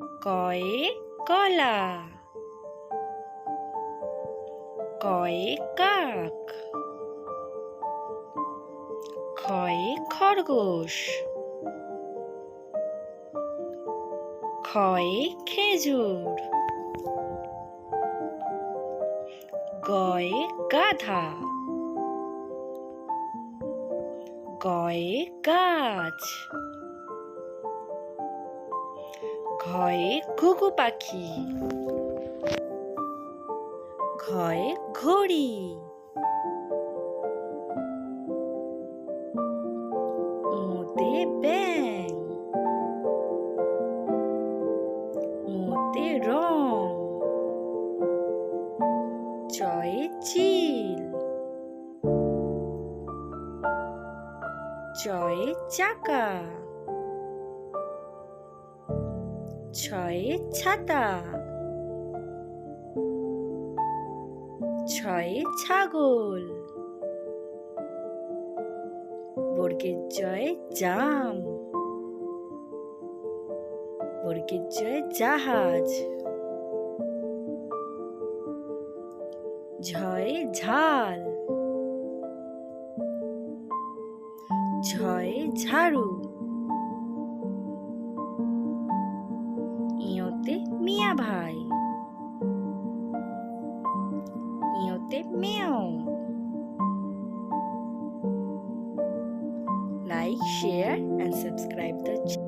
কয়ে কলা। কয়ে কাক। খয়ে খরগোশ। খয়ে খেজুর। গয়ে গাধা। গয়ে গাছ। ঘয়ে ঘুঘু পাখি। ঘয়ে ঘড়ি। ওতে ব্যাং ওতে রং। চয়ে চিল। চয়ে চাকা। ছয়ে ছাতা। ছয়ে ছাগল। বর্গের জয়ে জাম। বর্গের জয়ে জাহাজ। ঝয়ে ঝাল। ঝয়ে ঝাড়ু। ইয়োতে মিয়া ভাই ইয়োতে মেও like share and subscribe the channel